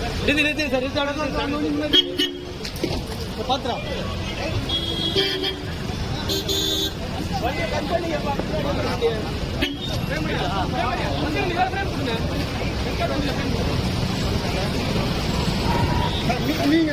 நிறுத்தி நிறுத்தி சார் நிறுத்தி பாத்திரம் நீங்க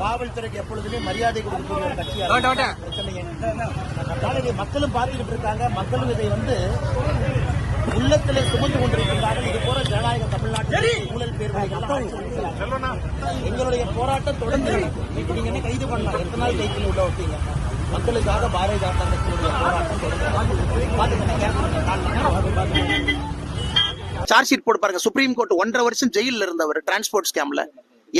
காவல்துறைக்கு எப்பொழுதுமே மரியாதை கொடுக்கக்கூடிய ஒரு மக்களும் பார்த்துக்கிட்டு இருக்காங்க. மக்களும் இதை வந்து உள்ளத்திலே சுமந்து கொண்டிருக்கிறார்கள் இது போல ஜனநாயக தமிழ்நாட்டில் ஊழல் பேர்வழிகள் எங்களுடைய போராட்டம் தொடர்ந்து நீங்க என்ன கைது பண்ணலாம்? எத்தனை நாள் கைத்தில் உள்ள வைப்பீங்க? மக்களுக்காக பாரதிய ஜனதா கட்சியுடைய போராட்டம் தொடர்ந்து. சார்ஜ் ஷீட் போட்டு பாருங்க. சுப்ரீம் கோர்ட் ஒன்றரை வருஷம் ஜெயில்ல இருந்தவர் டிரான்ஸ்போர்ட் ஸ்கேம்ல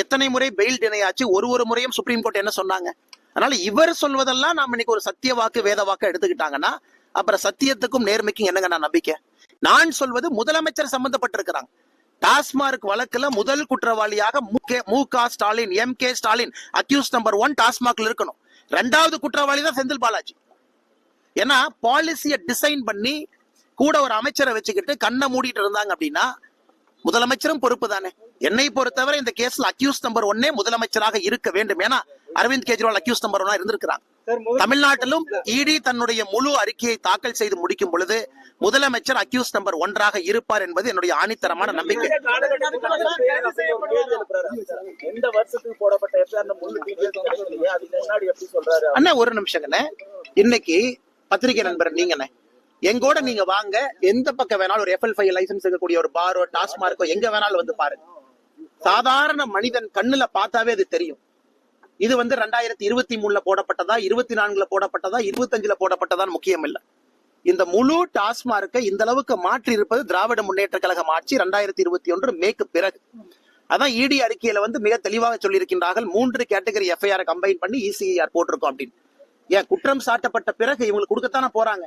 எத்தனை முறை பெயில் டினையாச்சு ஒரு ஒரு முறையும் சுப்ரீம் கோர்ட் என்ன சொன்னாங்க? அதனால இவர் சொல்வதெல்லாம் நாம இன்னைக்கு ஒரு சத்திய வாக்கு வேத வாக்கு எடுத்துக்கிட்டாங்கன்னா அப்புறம் சத்தியத்துக்கும் நேர்மைக்கும் என்னங்க நான் நம்பிக்கை? நான் சொல்வது முதலமைச்சர் சம்பந்தப்பட்டிருக்கிறாங்க. டாஸ்மார்க் வழக்குல முதல் குற்றவாளியாக Mu Mu Ka Stalin M K Stalin accused number one டாஸ்மாக்ல இருக்கணும். ரெண்டாவது குற்றவாளி தான் செந்தில் பாலாஜி. ஏன்னா பாலிசியை டிசைன் பண்ணி கூட ஒரு அமைச்சரை வச்சுக்கிட்டு கண்ணை மூடிட்டு இருந்தாங்க அப்படின்னா முதலமைச்சரும் பொறுப்பு தானே? என்னை பொறுத்தவரை இந்த கேஸ்ல அக்யூஸ் நம்பர் ஒன்னே முதலமைச்சராக இருக்க வேண்டும். ஏன்னா அரவிந்த் கெஜ்ரிவால் அக்யூஸ் நம்பர் ஒன்னா இருந்திருக்கிறாங்க தமிழ்நாட்டிலும் இடி தன்னுடைய முழு அறிக்கையை தாக்கல் செய்து முடிக்கும் பொழுது முதலமைச்சர் அக்யூஸ் நம்பர் ஒன்றாக இருப்பார் என்பது என்னுடைய ஆணித்தரமான நம்பிக்கை. எந்த வருஷத்துக்கு போடப்பட்ட எஃப்ஐஆர் முழு டீடைல்ஸ் கிடைக்கலையே அதுக்கு முன்னாடி எப்படி சொல்றாரு அண்ணா ஒரு நிமிஷங்கண்ணே இன்னைக்கு பத்திரிகை நண்பர் நீங்கண்ணே எங்கூட நீங்க வாங்க. எந்த பக்கம் வேணாலும் ஒரு எஃப்எல் ஃபைவ் லைசன்ஸ் இருக்கக்கூடிய ஒரு பாரோ டாஸ்மார்க்கோ எங்க வேணாலும் வந்து பாருங்க. சாதாரண மனிதன் கண்ணுல பார்த்தாவே அது தெரியும். இது வந்து ரெண்டாயிரத்தி இருபத்தி மூணுல போடப்பட்டதா இருபத்தி நான்குல போடப்பட்டதா இருபத்தஞ்சுல போடப்பட்டதான் முக்கியம் இல்ல. இந்த முழு டாஸ்மார்க்கை இந்த அளவுக்கு மாற்றி இருப்பது திராவிட முன்னேற்ற கழகம் ஆட்சி ரெண்டாயிரத்தி இருபத்தி ஒன்று மேக்கு பிறகு. அதான் இடி அறிக்கையில வந்து மிக தெளிவாக சொல்லியிருக்கின்றார்கள் மூன்று கேட்டகரி எஃப்ஐஆர் கம்பைன் பண்ணி இசிஐஆர் போட்டிருக்கோம் அப்படின்னு. ஏன் குற்றம் சாட்டப்பட்ட பிறகு இவங்களுக்கு கொடுக்கத்தானே போறாங்க?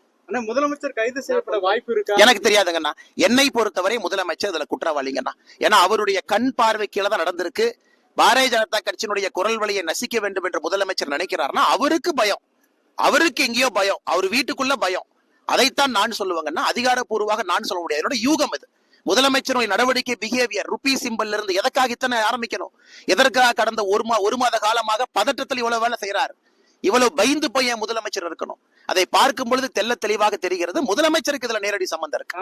முதலமைச்சர் கைது செய்யப்பட வாய்ப்பு இருக்கா? எனக்கு தெரியாதுங்கண்ணா. என்னை பொறுத்தவரை முதலமைச்சர் இதுல குற்றவாளிங்கண்ணா. ஏன்னா அவருடைய கண் பார்வை கீழே தான் நடந்திருக்கு. பாரதிய ஜனதா கட்சியினுடைய குரல் வழியை நசிக்க வேண்டும் என்று முதலமைச்சர் நினைக்கிறாருன்னா அவருக்கு பயம். அவருக்கு எங்கேயோ பயம். அவர் வீட்டுக்குள்ள பயம். அதைத்தான் நான் சொல்லுவேங்கன்னா அதிகாரப்பூர்வமாக நான் சொல்ல முடியாது. என்னோட யூகம் இது முதலமைச்சருடைய நடவடிக்கை பிஹேவியர் ருபி சிம்பல்ல இருந்து எதற்காக இத்தனை ஆரம்பிக்கணும்? எதற்காக கடந்த ஒரு மா ஒரு மாத காலமாக பதட்டத்தில் இவ்வளவு வேலை செய்யறாரு இவ்வளவு பயந்து போய் முதலமைச்சர் இருக்கணும்? அதை பார்க்கும் பொழுது தெள்ள தெளிவாக தெரிகிறது. முதலமைச்சருக்கு இதுல நேரடி சம்பந்தம் இருக்கு.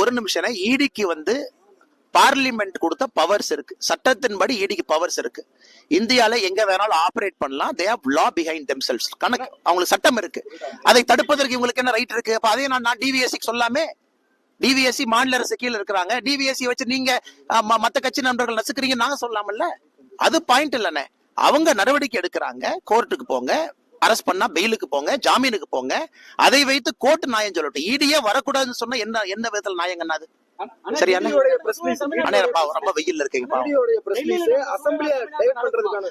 ஒரு நிமிஷம் ஈடிக்கு வந்து பார்லிமெண்ட் கொடுத்த பவர்ஸ் இருக்கு. சட்டத்தின்படி ஈடிக்கு பவர்ஸ் இருக்கு. இந்தியால எங்க வேணாலும் ஆபரேட் பண்ணலாம். They have law behind themselves கணக்கு அவங்களுக்கு சட்டம் இருக்கு. அதை தடுப்பதற்கு இவங்களுக்கு என்ன ரைட் இருக்கு? அப்ப அதே நான் நான் டிவிஎஸ்சி சொல்லாமே டிவிஎஸ்சி மாநில அரசு கீழ இருக்கிறாங்க. டிவிஎஸ்சி வச்சு நீங்க ம- மத்த கட்சி நண்பர்கள் நசுக்கிறீங்க நாங்க சொல்லலாம்ல அது பாயிண்ட் இல்லண்ணே. அவங்க நடவடிக்கை எடுக்கிறாங்க. கோர்ட்டுக்கு போங்க. அரெஸ்ட் பண்ணா பெயிலுக்கு போங்க. ஜாமீனுக்கு போங்க. அதை வைத்து கோர்ட் நியாயம் சொல்லட்டும். இடியே வரக்கூடாதுன்னு சொன்னா என்ன என்ன விதத்துல நியாயங்கண்ணா ரொம்ப வெயில்ல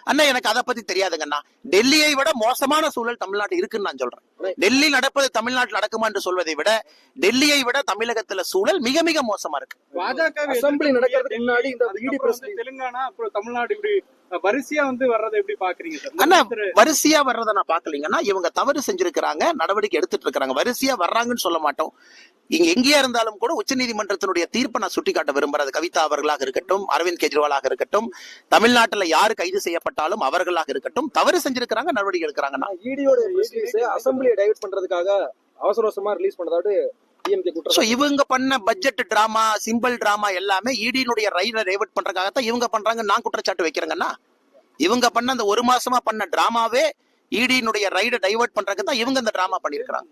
அண்ணா எனக்கு அதை பத்தி தெரியாதுங்கண்ணா டெல்லியை விட மோசமான சூழல் தமிழ்நாட்டு இருக்குன்னு நான் சொல்றேன். டெல்லி நடப்பது தமிழ்நாட்டில் நடக்குமா என்று சொல்வதை விட டெல்லியை விட தமிழகத்துல சூழல் மிக மிக மோசமா இருக்கு. பாஜக அசம்பிளி நடக்கிறதுக்கு முன்னாடி இந்த இடி பிரஸ் தெலுங்கானா அப்புறம் தமிழ்நாடு இப்படி அஹ், வரிசையா வந்து வர்றதை எப்படி பாக்குறீங்க சார்? வரிசையா வர்றதை நான் பாக்கலீங்கன்னா இவங்க தவறு செஞ்சிருக்கிறாங்க நடவடிக்கை எடுத்துட்டு இருக்காங்க. வரிசையா வர்றாங்கன்னு சொல்ல மாட்டோம். இங்க எங்கேயா இருந்தாலும் கூட உச்சநீதிமன்றத்தினுடைய தீர்ப்பை நான் சுட்டிக்காட்ட விரும்புறது கவிதா அவர்களாக இருக்கட்டும் அரவிந்த் கெஜ்ரிவாலாக இருக்கட்டும் தமிழ்நாட்டுல யாரு கைது செய்யப்பட்டாலும் அவர்களாக இருக்கட்டும் தவறு செஞ்சிருக்கிறாங்க நடவடிக்கை எடுக்கிறாங்கன்னா அசம்பிளியை டைவர்ட் பண்றதுக்காக அவசர அவசரமா ரிலீஸ் பண்ணதாவது சோ இவங்க பண்ண பட்ஜெட் டிராமா சிம்பிள் டிராமா எல்லாமே ஈடியினுடைய ரைட டைவர்ட் பண்றதுக்காகத்தான் இவங்க பண்றாங்க நான் குற்றச்சாட்டு வைக்கிறேங்கன்னா இவங்க பண்ண அந்த ஒரு மாசமா பண்ண டிராமாவே இடியினுடைய ரைட டைவர்ட் பண்றதுக்கு தான் இவங்க இந்த டிராமா பண்ணிருக்காங்க